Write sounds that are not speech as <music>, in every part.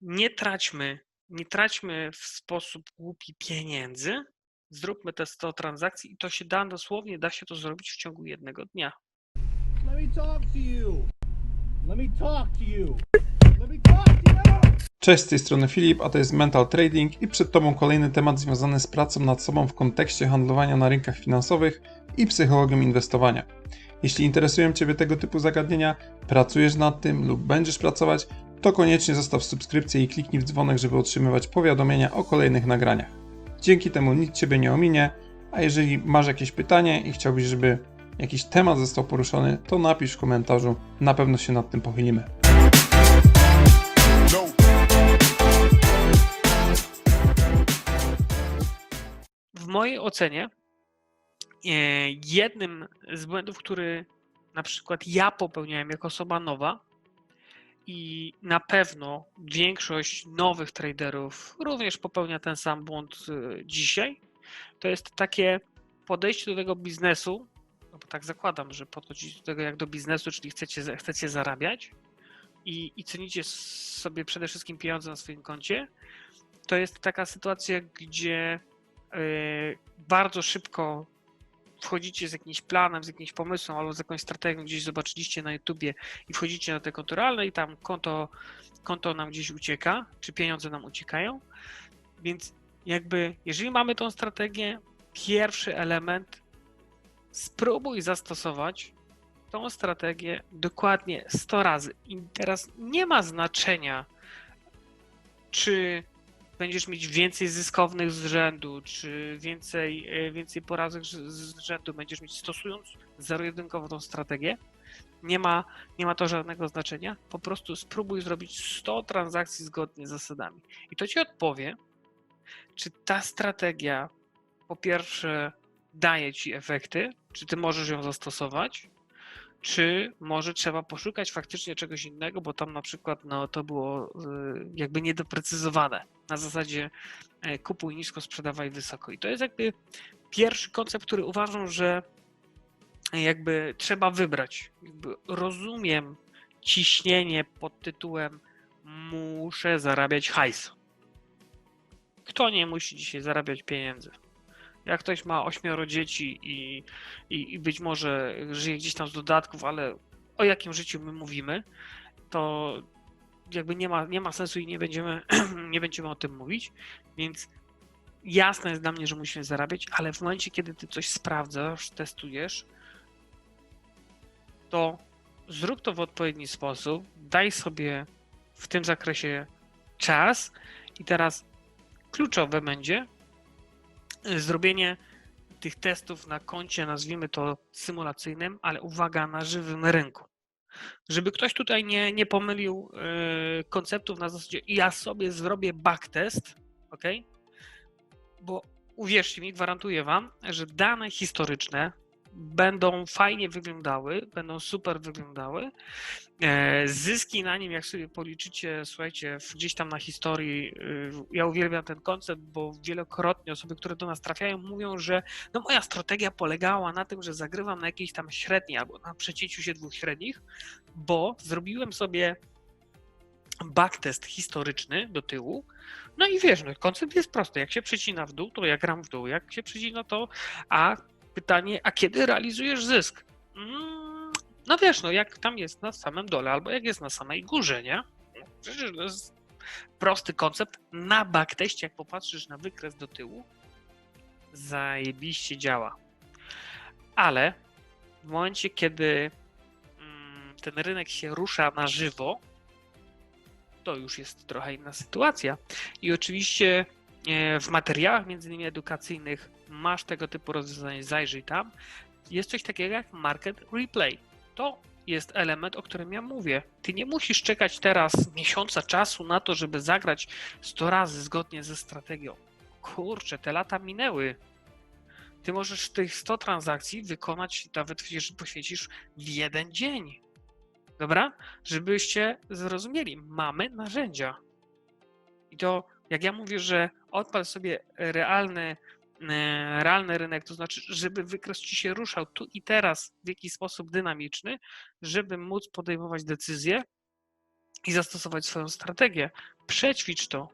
nie traćmy, nie traćmy w sposób głupi pieniędzy, zróbmy te 100 transakcji i to się da dosłownie, da się to zrobić w ciągu jednego dnia. Let me talk to you. Let me talk to you. Let me talk to you. Cześć, z tej strony Filip, a to jest Mental Trading i przed Tobą kolejny temat związany z pracą nad sobą w kontekście handlowania na rynkach finansowych i psychologią inwestowania. Jeśli interesują Ciebie tego typu zagadnienia, pracujesz nad tym lub będziesz pracować, to koniecznie zostaw subskrypcję i kliknij w dzwonek, żeby otrzymywać powiadomienia o kolejnych nagraniach. Dzięki temu nic Ciebie nie ominie, a jeżeli masz jakieś pytanie i chciałbyś, żeby jakiś temat został poruszony, to napisz w komentarzu, na pewno się nad tym pochylimy. W mojej ocenie e, jednym z błędów, który na przykład ja popełniałem jako osoba nowa i na pewno większość nowych traderów również popełnia ten sam błąd e, dzisiaj, to jest takie podejście do tego biznesu, no bo tak zakładam, że podchodzicie do tego jak do biznesu, czyli chcecie, chcecie zarabiać i, i cenicie sobie przede wszystkim pieniądze na swoim koncie, to jest taka sytuacja, gdzie e, bardzo szybko wchodzicie z jakimś planem, z jakimś pomysłem albo z jakąś strategią, gdzieś zobaczyliście na YouTubie i wchodzicie na te konto realne i tam konto, konto nam gdzieś ucieka, czy pieniądze nam uciekają. Więc jakby, jeżeli mamy tą strategię, pierwszy element, spróbuj zastosować tą strategię dokładnie 100 razy. I teraz nie ma znaczenia, czy będziesz mieć więcej zyskownych z rzędu, czy więcej, e, więcej porażek z rzędu będziesz mieć stosując zero-jedynkowo tą strategię. Nie ma, nie ma to żadnego znaczenia. Po prostu spróbuj zrobić 100 transakcji zgodnie z zasadami. I to ci odpowie, czy ta strategia po pierwsze daje ci efekty, czy ty możesz ją zastosować, czy może trzeba poszukać faktycznie czegoś innego, bo tam na przykład no, to było y, jakby niedoprecyzowane. Na zasadzie e, kupuj nisko, sprzedawaj wysoko. I to jest jakby pierwszy koncept, który uważam, że jakby trzeba wybrać. Jakby rozumiem ciśnienie pod tytułem muszę zarabiać hajs. Kto nie musi dzisiaj zarabiać pieniędzy? Jak ktoś ma ośmioro dzieci i, i, i być może żyje gdzieś tam z dodatków, ale o jakim życiu my mówimy, to jakby nie ma, nie ma sensu i nie będziemy, <clears throat> nie będziemy o tym mówić. Więc jasne jest dla mnie, że musimy zarabiać, ale w momencie, kiedy ty coś sprawdzasz, testujesz, to zrób to w odpowiedni sposób, daj sobie w tym zakresie czas i teraz kluczowe będzie zrobienie tych testów na koncie, nazwijmy to symulacyjnym, ale uwaga, na żywym rynku. Żeby ktoś tutaj nie, nie pomylił yy, konceptów na zasadzie ja sobie zrobię backtest, ok? Bo uwierzcie mi, gwarantuję wam, że dane historyczne będą fajnie wyglądały, będą super wyglądały. E, Zyski na nim, jak sobie policzycie, słuchajcie, gdzieś tam na historii, y, ja uwielbiam ten koncept, bo wielokrotnie osoby, które do nas trafiają, mówią, że no moja strategia polegała na tym, że zagrywam na jakiejś tam średniej albo na przecięciu się dwóch średnich, bo zrobiłem sobie backtest historyczny do tyłu. No i wiesz, no, koncept jest prosty. Jak się przecina w dół, to ja gram w dół. Jak się przecina to, a pytanie, a kiedy realizujesz zysk? Mm, no wiesz, no jak tam jest na samym dole, albo jak jest na samej górze, nie? Przecież to jest prosty koncept. Na backteście, jak popatrzysz na wykres do tyłu, zajebiście działa. Ale w momencie, kiedy mm, ten rynek się rusza na żywo, to już jest trochę inna sytuacja. I oczywiście w materiałach między innymi edukacyjnych masz tego typu rozwiązanie, zajrzyj tam. Jest coś takiego jak market replay. To jest element, o którym ja mówię. Ty nie musisz czekać teraz miesiąca czasu na to, żeby zagrać 100 razy zgodnie ze strategią. Kurczę, te lata minęły. Ty możesz tych 100 transakcji wykonać, nawet jeżeli poświęcisz w jeden dzień. Dobra? Żebyście zrozumieli, mamy narzędzia. I to, jak ja mówię, że odpal sobie realny, e, realny rynek, to znaczy, żeby wykres ci się ruszał tu i teraz w jakiś sposób dynamiczny, żeby móc podejmować decyzje i zastosować swoją strategię. Przećwicz to.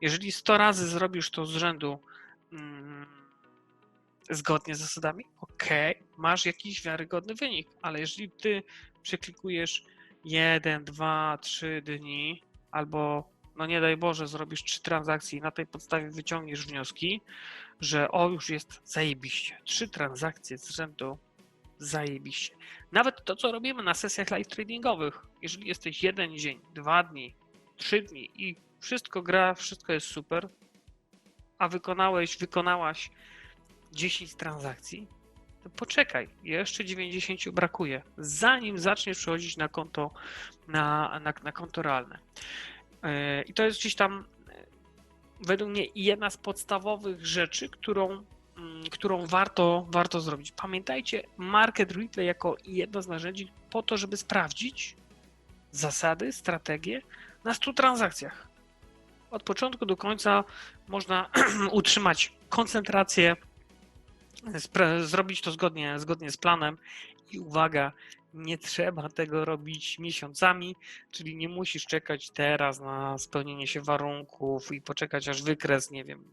Jeżeli 100 razy zrobisz to z rzędu mm, zgodnie z zasadami, ok, masz jakiś wiarygodny wynik, ale jeżeli ty przeklikujesz 1, 2, 3 dni, albo no nie daj Boże, zrobisz trzy transakcje i na tej podstawie wyciągniesz wnioski, że o już jest zajebiście. Trzy transakcje z rzędu zajebiście. Nawet to, co robimy na sesjach live tradingowych, jeżeli jesteś jeden dzień, dwa dni, trzy dni i wszystko gra, wszystko jest super, a wykonałeś, wykonałaś 10 transakcji, to poczekaj, jeszcze 90 brakuje, zanim zaczniesz przechodzić na konto, na, na, na konto realne. Yy, I to jest gdzieś tam yy, według mnie jedna z podstawowych rzeczy, którą, mm, którą warto, warto zrobić. Pamiętajcie, market replay jako jedno z narzędzi po to, żeby sprawdzić zasady, strategie na 100 transakcjach. Od początku do końca można <clears throat> utrzymać koncentrację, zrobić to zgodnie, zgodnie z planem i uwaga, nie trzeba tego robić miesiącami, czyli nie musisz czekać teraz na spełnienie się warunków i poczekać aż wykres, nie wiem,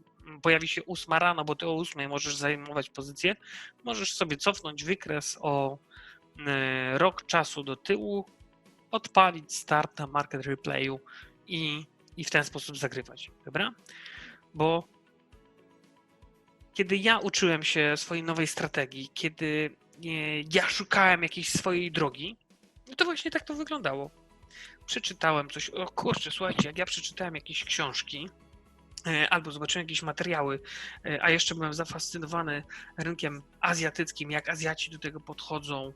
pojawi się ósma rano, bo ty o ósmej możesz zajmować pozycję. Możesz sobie cofnąć wykres o e, rok czasu do tyłu, odpalić start na market replayu i, i w ten sposób zagrywać, dobra? Bo kiedy ja uczyłem się swojej nowej strategii, kiedy ja szukałem jakiejś swojej drogi, no to właśnie tak to wyglądało. Przeczytałem coś, o kurczę, słuchajcie, jak ja przeczytałem jakieś książki, e, albo zobaczyłem jakieś materiały, e, a jeszcze byłem zafascynowany rynkiem azjatyckim, jak Azjaci do tego podchodzą,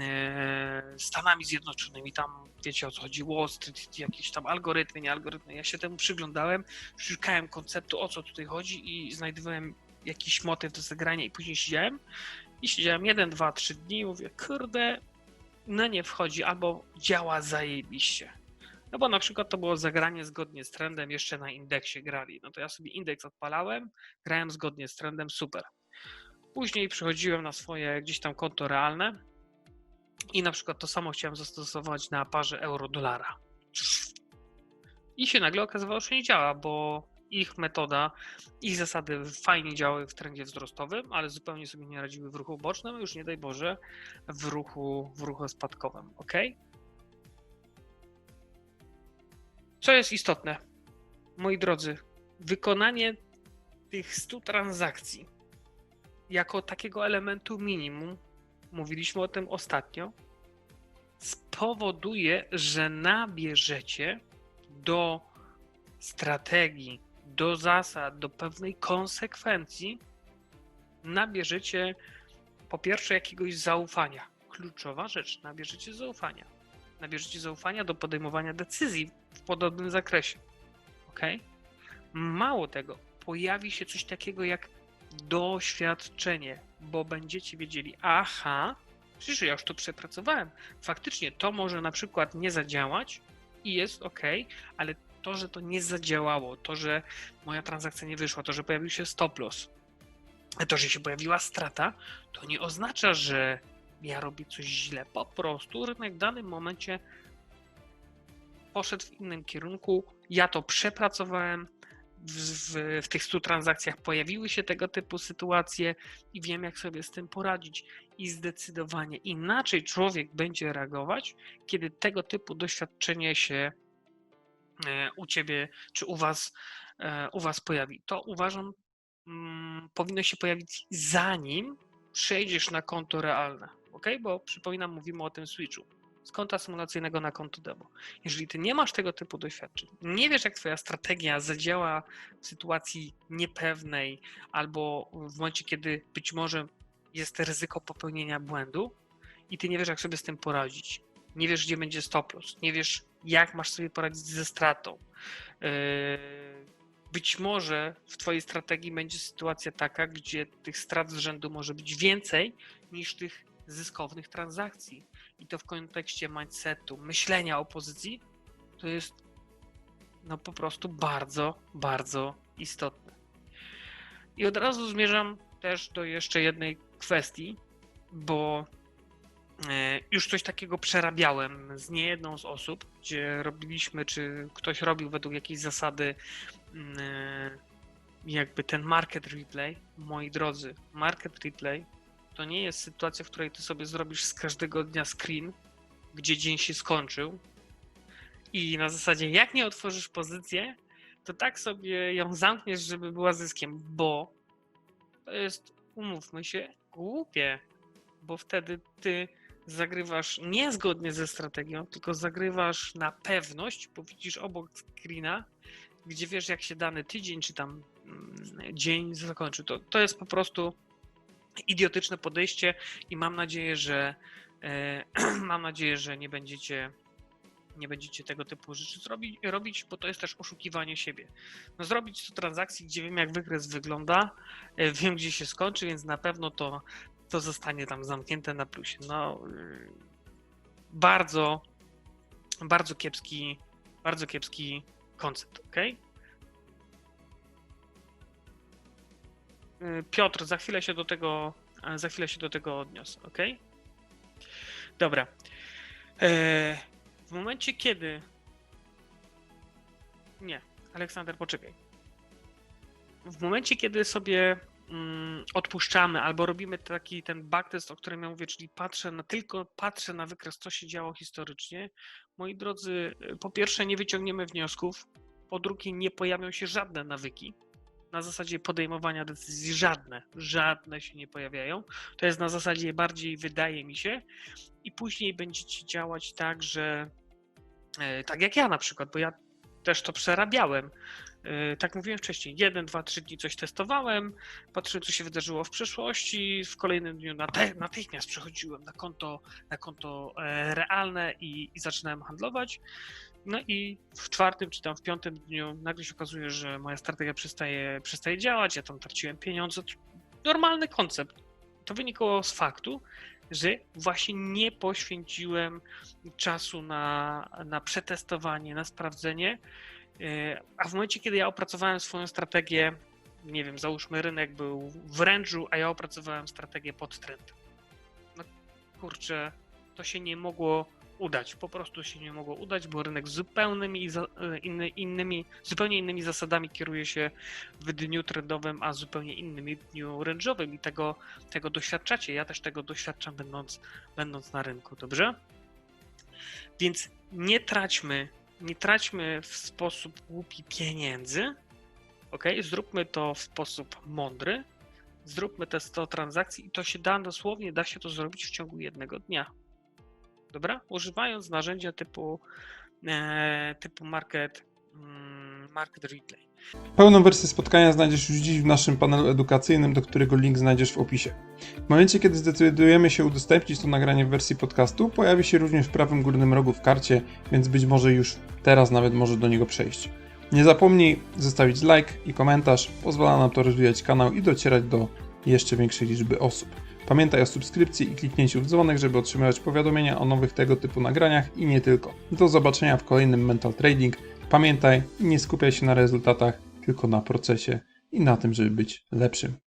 e, Stanami Zjednoczonymi, tam wiecie o co chodzi, Wall Street, jakieś tam algorytmy, nie algorytmy. Ja się temu przyglądałem, szukałem konceptu, o co tutaj chodzi i znajdowałem jakiś motyw do zagrania i później siedziałem i siedziałem jeden, dwa, trzy dni i mówię, kurde, no nie wchodzi, albo działa zajebiście. No bo na przykład to było zagranie zgodnie z trendem, jeszcze na indeksie grali. No to ja sobie indeks odpalałem, grałem zgodnie z trendem, super. Później przechodziłem na swoje gdzieś tam konto realne i na przykład to samo chciałem zastosować na parze euro-dolara. I się nagle okazywało, że nie działa, bo ich metoda, ich zasady fajnie działały w trendzie wzrostowym, ale zupełnie sobie nie radziły w ruchu bocznym, już nie daj Boże w ruchu, w ruchu spadkowym. Ok? Co jest istotne, moi drodzy, wykonanie tych 100 transakcji jako takiego elementu minimum, mówiliśmy o tym ostatnio, spowoduje, że nabierzecie do strategii, do zasad, do pewnej konsekwencji, nabierzecie po pierwsze jakiegoś zaufania. Kluczowa rzecz, nabierzecie zaufania. Nabierzecie zaufania do podejmowania decyzji w podobnym zakresie. Ok? Mało tego, pojawi się coś takiego jak doświadczenie, bo będziecie wiedzieli, aha, przecież ja już to przepracowałem. Faktycznie to może na przykład nie zadziałać i jest ok, ale to, że to nie zadziałało, to, że moja transakcja nie wyszła, to, że pojawił się stop loss, to, że się pojawiła strata, to nie oznacza, że ja robię coś źle. Po prostu rynek w danym momencie poszedł w innym kierunku. Ja to przepracowałem. W, w, w tych 100 transakcjach pojawiły się tego typu sytuacje i wiem, jak sobie z tym poradzić. I zdecydowanie inaczej człowiek będzie reagować, kiedy tego typu doświadczenie się u ciebie czy u was, e, u was pojawi. To uważam, mm, powinno się pojawić zanim przejdziesz na konto realne. Ok? Bo przypominam, mówimy o tym switchu z konta symulacyjnego na konto demo. Jeżeli ty nie masz tego typu doświadczeń, nie wiesz, jak twoja strategia zadziała w sytuacji niepewnej, albo w momencie, kiedy być może jest ryzyko popełnienia błędu i ty nie wiesz, jak sobie z tym poradzić. Nie wiesz, gdzie będzie stop loss, nie wiesz, jak masz sobie poradzić ze stratą. Yy, Być może w twojej strategii będzie sytuacja taka, gdzie tych strat z rzędu może być więcej niż tych zyskownych transakcji. I to w kontekście mindsetu, myślenia o pozycji, to jest no po prostu bardzo, bardzo istotne. I od razu zmierzam też do jeszcze jednej kwestii, bo Już coś takiego przerabiałem z niejedną z osób, gdzie robiliśmy, czy ktoś robił według jakiejś zasady mm, e, jakby ten market replay. Moi drodzy, market replay to nie jest sytuacja, w której ty sobie zrobisz z każdego dnia screen, gdzie dzień się skończył i na zasadzie jak nie otworzysz pozycję, to tak sobie ją zamkniesz, żeby była zyskiem, bo to jest, umówmy się, głupie, bo wtedy ty zagrywasz nie zgodnie ze strategią, tylko zagrywasz na pewność, bo widzisz obok screena, gdzie wiesz, jak się dany tydzień czy tam mm, dzień zakończy. To, to jest po prostu idiotyczne podejście i mam nadzieję, że e, <clears throat> mam nadzieję, że nie będziecie nie będziecie tego typu rzeczy zrobić, robić, bo to jest też oszukiwanie siebie. No zrobić 100 transakcji, gdzie wiem jak wykres wygląda, e, wiem gdzie się skończy, więc na pewno to, to zostanie tam zamknięte na plusie. No y, bardzo, bardzo kiepski, bardzo kiepski koncept, ok? Piotr, za chwilę się do tego, za chwilę się do tego odniosę, ok? Dobra. E, W momencie, kiedy. Nie, Aleksander, poczekaj. W momencie, kiedy sobie mm, odpuszczamy albo robimy taki ten backtest, o którym ja mówię, czyli patrzę na, tylko patrzę na wykres, co się działo historycznie, moi drodzy, po pierwsze nie wyciągniemy wniosków, po drugie nie pojawią się żadne nawyki na zasadzie podejmowania decyzji, żadne, żadne się nie pojawiają. To jest na zasadzie bardziej wydaje mi się i później będziecie działać tak, że e, tak jak ja na przykład, bo ja też to przerabiałem. E, Tak mówiłem wcześniej, jeden, dwa, trzy dni coś testowałem, patrzyłem, co się wydarzyło w przeszłości. W kolejnym dniu natychmiast przechodziłem na konto, na konto e, realne i, i zaczynałem handlować. No i w czwartym czy tam w piątym dniu nagle się okazuje, że moja strategia przestaje, przestaje działać, ja tam traciłem pieniądze. Normalny koncept. To wynikało z faktu, że właśnie nie poświęciłem czasu na, na przetestowanie, na sprawdzenie. E, A w momencie, kiedy ja opracowałem swoją strategię, nie wiem, załóżmy rynek był w range'u, a ja opracowałem strategię pod trend. No kurczę, to się nie mogło udać. Po prostu się nie mogło udać, bo rynek zupełnymi, e, inny, innymi, zupełnie innymi zasadami kieruje się w dniu trendowym, a zupełnie innymi w dniu range'owym i tego, tego doświadczacie. Ja też tego doświadczam, będąc, będąc na rynku, dobrze? Więc nie traćmy, nie traćmy w sposób głupi pieniędzy, ok? Zróbmy to w sposób mądry, zróbmy te 100 transakcji i to się da dosłownie, da się to zrobić w ciągu jednego dnia. Dobra? Używając narzędzia typu, e, typu market, mm, market replay. Pełną wersję spotkania znajdziesz już dziś w naszym panelu edukacyjnym, do którego link znajdziesz w opisie. W momencie, kiedy zdecydujemy się udostępnić to nagranie w wersji podcastu, pojawi się również w prawym górnym rogu w karcie, więc być może już teraz nawet może do niego przejść. Nie zapomnij zostawić like i komentarz, pozwala nam to rozwijać kanał i docierać do jeszcze większej liczby osób. Pamiętaj o subskrypcji i kliknięciu w dzwonek, żeby otrzymywać powiadomienia o nowych tego typu nagraniach i nie tylko. Do zobaczenia w kolejnym Mental Trading. Pamiętaj, nie skupiaj się na rezultatach, tylko na procesie i na tym, żeby być lepszym.